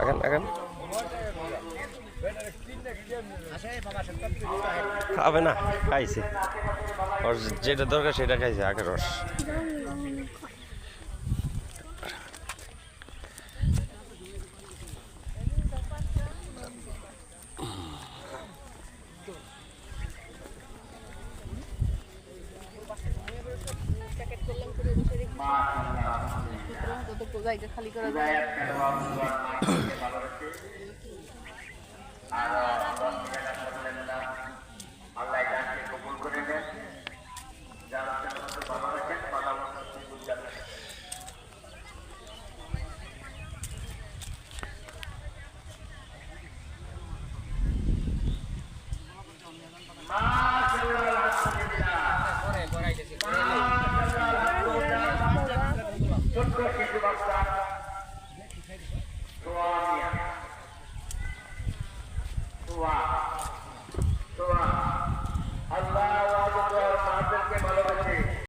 এখন এখন খাবে না খাইছে ওর যেটা দরকার সেটা খাইছে আগে রস খালি করা যায় 아.